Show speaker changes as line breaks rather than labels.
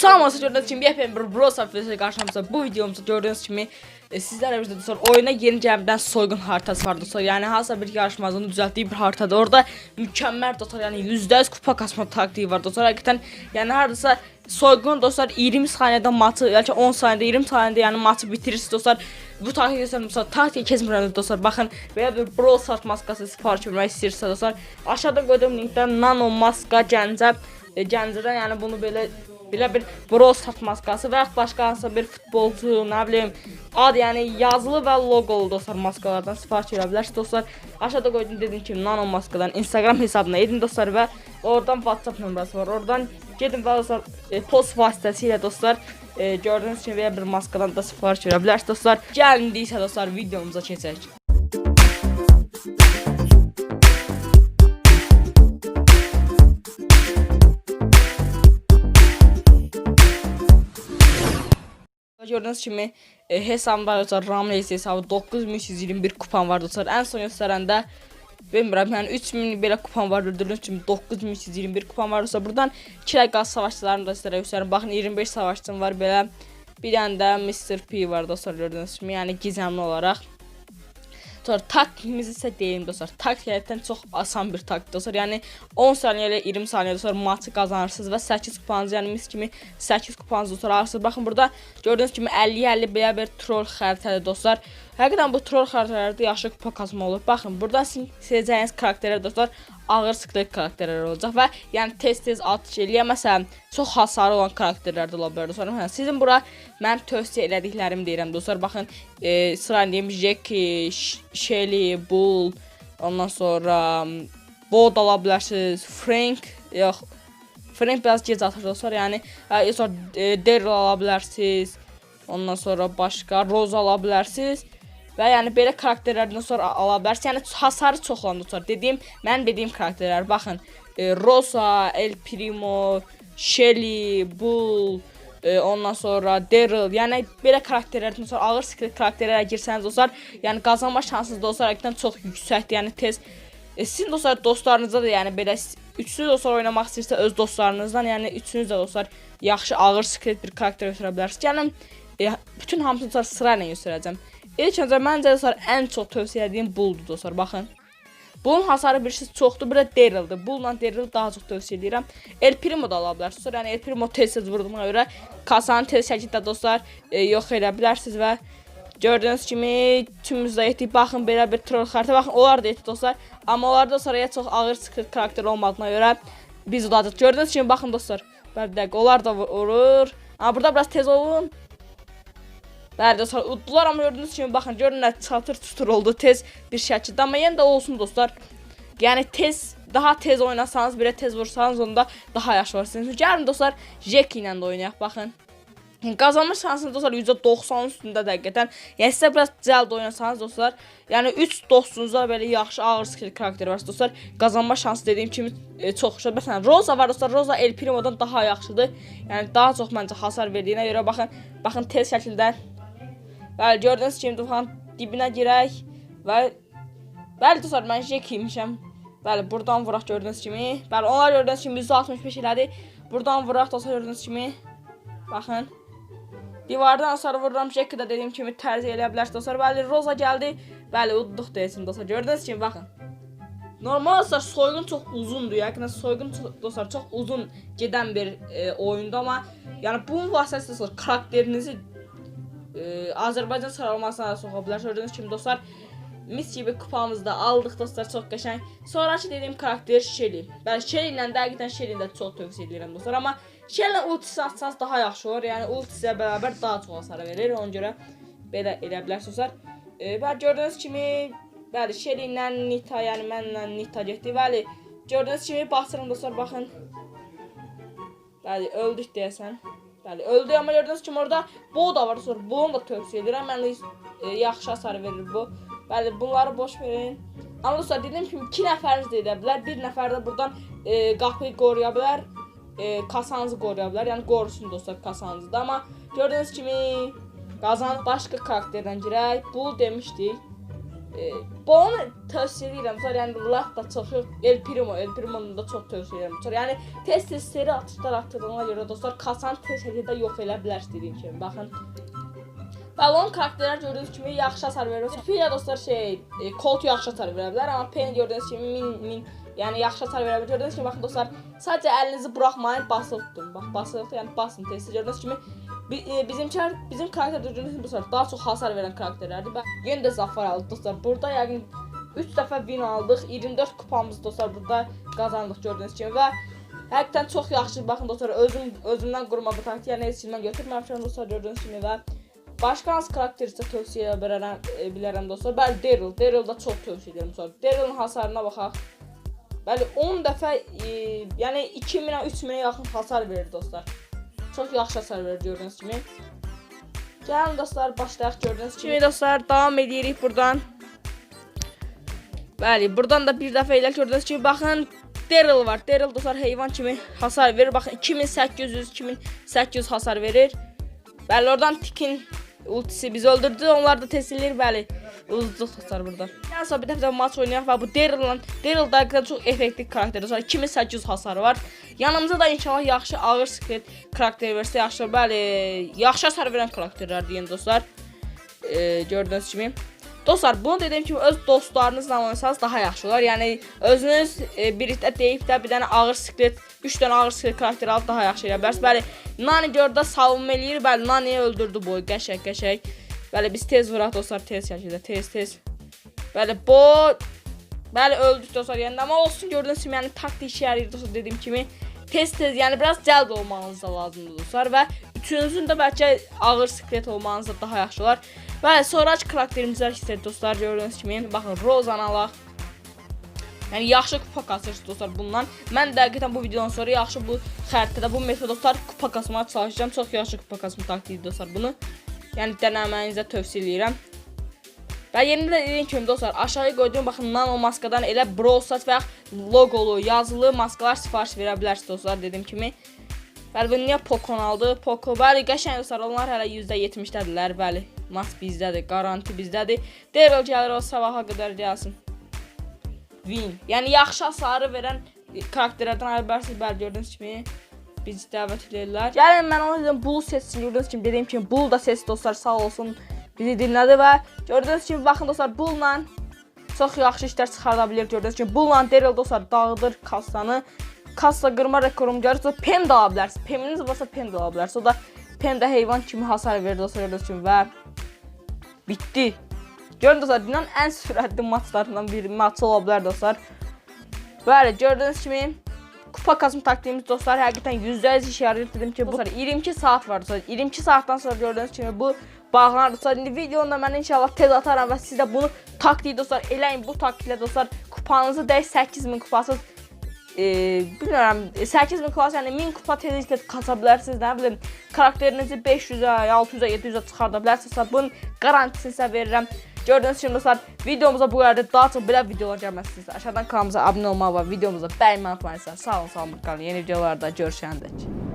Sağlaması gördüğünüz kimi yepyeni bir Bros Office'e karşımıza bu videomuzda gördüğünüz kimi e, sizlerle birlikte dostlar oyuna yeni gelmeden soygun haritası var dostlar. Yani hasar bir yarışmacının düzelttiği bir haritada orada mükemmel dostlar yani %100 kupa kasma taktiği var dostlar. Hakikaten yani haritası soygun dostlar 20 saniyede matı belki 10 saniyede 20 saniyede yani matı bitirirsiniz dostlar. Bu taktiği dostlar dostlar taktiği kesmirəniz dostlar. Bakın veya bir Brawl Stars maskası sipariş vermək istəyirsiniz dostlar. Aşağıda qoyduğum linkdən nano maska Gəncə e, Gəncədən yəni bunu belə belə bir Brawl Stars maskası və yaxud başqa hansısa bir futbolçu, nə bilim, ad yəni yazılı və loqolu dostlar maskalardan sifariş verə bilərsiniz dostlar. Aşağıda qoydum dediyim kimi nano maskadan Instagram hesabına edin dostlar və oradan WhatsApp nömrəsi var. Oradan gedin və dostlar e, post vasitəsilə dostlar e, gördüyünüz kimi belə bir maskadan da sifariş verə bilərsiniz dostlar. Gəlin deyirsə dostlar videomuza keçək. Gördüğünüz kimi e, hesabımda dostlar Ramles hesabı 9121 kupam var dostlar. En son gösterende bilmirəm yəni 3000 belə kupam var gördüyünüz kimi 9121 kupam var dostlar. Buradan 2 gaz savaşçılarını da sizlərə göstərim. Baxın 25 savaşçım var belə. Bir dənə də Mr. P var dostlar gördüyünüz kimi. Yəni gizemli olaraq. Sonra taktiğimizi ise deyim dostlar. Taktik həqiqətən çox asan bir taktik dostlar. Yəni 10 saniyə ilə 20 saniyədə sonra maçı qazanırsınız və 8 kupanız, yəni mis kimi 8 kupanız dostlar alırsınız. Baxın burada gördüyünüz kimi 50-50 belə bir troll xəritədir dostlar. Həqiqətən bu troll xəritələrdə yaxşı kupa qazanma olur. Baxın burada sizin seçəcəyiniz karakterlər dostlar ağır sklet karakterlər olacaq və yəni tez-tez atış eləyə məsələn çox hasarı olan karakterlər də ola bilər dostlar. Məsələn sizin bura mən tövsiyə elədiklərimi deyirəm dostlar. Baxın e, sırayla deyim Jackie, Sh- Shelly, Bull, ondan sonra Bod ala bilərsiniz, Frank, yox Frank biraz gec atır dostlar. Yəni e, sonra e, Daryl ala bilərsiniz. Ondan sonra başqa Rose ala bilərsiniz. Və yəni belə karakterlərdən sonra ala bilərsiniz. Yəni hasarı çox olan dostlar. Dediyim, mən dediyim karakterlər baxın. E, Rosa, El Primo, Shelly, Bull, e, ondan sonra Daryl. Yəni belə karakterlərdən sonra ağır skillet karakterlərə girsəniz dostlar, yəni qazanma şansınız dostlar həqiqətən çox yüksəkdir. Yəni tez e, sizin dostlar dostlarınızda da yəni belə üçlü dostlar oynamaq istəyirsə öz dostlarınızdan, yəni üçünüz də dostlar yaxşı ağır skillet bir karakter götürə bilərsiniz. Yəni e, bütün hamısını sırayla göstərəcəm. İlk öncə məncə dostlar ən çox tövsiyə etdiyim Bulldur dostlar. Baxın. Bunun hasarı bir şey çoxdur, bir də Daryl'dır. Bull'la Daryl daha çox tövsiyə edirəm. El Primo da ala bilərsiniz. Dostlar, yəni El Primo tez-tez vurduğuna görə kasanı tez şəkildə dostlar e, yox edə bilərsiniz və gördüyünüz kimi tümümüzdə etdik. Baxın belə bir troll xəritə. Baxın onlar da etdi dostlar. Amma onlarda sonra çox ağır script karakter olmadığına görə biz udadıq. Gördüyünüz kimi baxın dostlar. Bəli, dəqiq onlar da vurur. Amma burada biraz tez olun. Bəli dostlar uddular amma gördüyünüz kimi baxın görün nə çatır tutur oldu tez bir şəkildə amma yenə də olsun dostlar. Yəni tez daha tez oynasanız belə tez vursanız onda daha yaxşı olarsınız. Gəlin dostlar Jackie ilə də oynayaq baxın. Şansınız dostlar %90 üstündə dəqiqətən. Yəni sizə biraz cəld oynasanız dostlar, yəni 3 dostunuzda belə yaxşı ağır skill karakteri varsa dostlar, qazanma şansı dediyim kimi e, çox yaxşı. Məsələn, Rosa var dostlar, Rosa El Primo'dan daha yaxşıdır. Yəni daha çox məncə hasar verdiyinə görə baxın, baxın tez şəkildə Bəli, gördüyünüz kimi tufan dibinə girək və bəli dostlar mən Jackie imişəm. Bəli, buradan vuraq gördüyünüz kimi. Bəli, onlar gördüyünüz kimi 165 elədi. Buradan vuraq dostlar gördüyünüz kimi. Baxın. Divardan sonra vururam Jackie də dediyim kimi tərzi eləyə bilərsiniz dostlar. Bəli, Rosa gəldi. Bəli, udduq desin dostlar. Gördüyünüz kimi baxın. Normal dostlar soygun çox uzundur. Yəni soygun çox, dostlar çox uzun gedən bir e, oyundur amma yəni bunun vasitəsilə dostlar karakterinizi e, Azərbaycan sıralamasına da soxa bilər. Gördüyünüz kimi dostlar mis kimi kupamızı da aldıq dostlar çox qəşəng. Sonrakı dediyim karakter Shelly. Bəli Shelly ilə dəqiqətən Shelly də çox tövsiyə edirəm dostlar, amma Shelly ultisi atsanız daha yaxşı olur. Yəni ultisi ilə bərabər daha çox hasar verir. Ona görə belə elə bilərsiniz dostlar. E, bəli gördüyünüz kimi bəli Shelly ilə Nita, yəni mənlə Nita getdi. Bəli gördüyünüz kimi basıram dostlar baxın. Bəli öldük deyəsən. Bəli öldü amma gördüyünüz kimi orada bu da var sonra bunu da tövsiyə edirəm. Mənə e, yaxşı hasar verir bu. Bəli bunları boş verin. Amma dostlar dediyim kimi 2 nəfəriniz də edə bilər. Bir nəfər də buradan e, qapıyı qoruya bilər. E, kasanızı qoruya bilər. Yəni qorusun dostlar kasanızı da. Amma gördüyünüz kimi qazan başqa karakterdən girək. Bu demişdik. E, bu onu tövsiyə edirəm. Sonra yəni lap da çox. El Primo, El Primo'nu da çox tövsiyə edirəm. Sonra yəni tez-tez seri atışlar atdığına görə dostlar kasanı tez şəkildə yox elə bilərsiniz dediyim kimi. Baxın. Balon karakterlər gördüyünüz kimi yaxşı hasar verir. Fiya dostlar şey, e, Colt yaxşı hasar verə bilər, amma Penny gördüyünüz kimi min min yəni yaxşı hasar verə bilər. Gördüyünüz baxın dostlar, sadəcə əlinizi buraxmayın, basılı tutun. Bax, basılı tutun, yəni basın tez. Gördüyünüz kimi e, bizimkilər bizim karakter gördüyünüz kimi dostlar daha çox hasar verən karakterlərdir. Bax, yenə də zafar aldıq dostlar. Burada yəqin 3 dəfə win aldıq. 24 kupamız dostlar burada qazandıq gördüyünüz kimi və Həqiqətən çox yaxşı. Baxın dostlar, özüm özümdən qurma bu taktiyi yəni heç kimdən götürməmişəm dostlar gördüyünüz kimi və Başqa hansı karakter isə tövsiyə edə bilərəm, e, bilərəm dostlar. Bəli, Daryl. Daryl da çox tövsiyə edirəm dostlar. Darylın hasarına baxaq. Bəli, 10 dəfə, e, yəni 2000-ə, 3000-ə yaxın hasar verir dostlar. Çox yaxşı hasar verir gördüyünüz kimi. Gəlin dostlar, başlayaq gördüyünüz kimi dostlar, davam edirik buradan. Bəli, buradan da bir dəfə elə gördüyünüz kimi baxın Daryl var. Daryl dostlar heyvan kimi hasar verir. Baxın 2800 2800 hasar verir. Bəli, oradan Tikin ultisi bizi öldürdü. Onlar da tesilir bəli. Uzduq dostlar burada. Yəni sonra bir dəfə də maç oynayaq və bu Daryl-la Daryl da çox effektiv karakterdir. Sonra 2800 hasarı var. Yanımıza da inşallah yaxşı ağır sklet karakter versə yaxşı. Bəli, yaxşı hasar verən karakterlər deyin dostlar. Ee, gördüyünüz kimi. Dostlar bunu dediyim kimi öz dostlarınızla oynasanız daha yaxşı olar. Yəni özünüz e, birlikdə deyib də bir dənə ağır sklet, 3 dənə ağır sklet karakter alıb daha yaxşı eləyə bilərsiniz. Bəli, Nani gördü savunma eləyir. Bəli, Nani öldürdü boyu. Qəşəng, qəşəng. Bəli, biz tez vuraq dostlar, tez şəkildə, tez, tez. Bəli, bu Bəli, öldük dostlar. Yəni amma olsun gördüyünüz kimi, yəni taktik işə yarayır dostlar dediyim kimi. Tez-tez, yəni biraz cəld olmanız da lazımdır dostlar və üçünüzün də bəlkə ağır sklet olmanız da daha yaxşı olar. Və sonrakı karakterimizlər istəyir dostlar gördüyünüz kimi. Baxın, Rozan alaq. Yəni yaxşı kupa kasırsınız dostlar bundan. Mən də həqiqətən bu videodan sonra yaxşı bu xəritədə bu metodlar kupa kasmağa çalışacağam. Çox yaxşı kupa kasma taktiği dostlar bunu. Yəni denəməyinizə tövsiyə edirəm. Və yeni də dediyim kimi dostlar aşağıya qoyduğum baxın nano maskadan elə Brawl Stars və loqolu, yazılı maskalar sifariş verə bilərsiniz dostlar dediyim kimi. Bəli, bu niyə Pokon aldı? Poko, bəli, qəşəng dostlar, onlar hələ %70-dədirlər, bəli. Mas bizdədir, garanti bizdədir. Daryl gəlir o sabaha qədər gəlsin. Win. Yəni yaxşı hasarı verən karakterlərdən ayrı bəli gördüyünüz kimi bizi dəvət edirlər. Gəlin mən onu dedim Bull seçsin gördüyünüz kimi dediyim kimi Bull da ses dostlar sağ olsun bizi dinlədi və gördüyünüz kimi baxın dostlar Bull'la çox yaxşı işlər çıxarda bilər gördüyünüz kimi Bull'la Daryl dostlar dağıdır kassanı. Kassa qırma rekorumu görürsə Pem də ala bilərsiniz. Peminiz varsa Pem də ala bilərsiniz. O da Pem də heyvan kimi hasar verir dostlar gördüyünüz kimi və bitdi. Görün dostlar dünyanın ən sürətli maçlarından biri maçı ola bilər dostlar. Bəli, gördüyünüz kimi kupa kasım taktiğimiz dostlar həqiqətən %100 işə yarayır dedim ki, bu dostlar 22 saat var dostlar. 22 saatdan sonra gördüyünüz kimi bu bağlanır dostlar. İndi videonu da mən inşallah tez ataram və siz də bunu taktiği dostlar eləyin bu taktiklə dostlar kupanızı dəy 8000 kupasız e, bilmirəm 8000 kupası yəni 1000 kupa tezliklə kasa bilərsiniz, nə bilim karakterinizi 500-ə, 600-ə, 700-ə çıxarda bilərsiniz. Bunun garantisini sizə verirəm. Gördüyünüz kimi dostlar videomuza bu qədər daha çox belə videolar gəlməsinizsə aşağıdan kanalımıza abunə olmağı və videomuza bəyənməyi unutmayın. Sağ olun, sağ olun. Qalın. Yeni videolarda görüşəndə.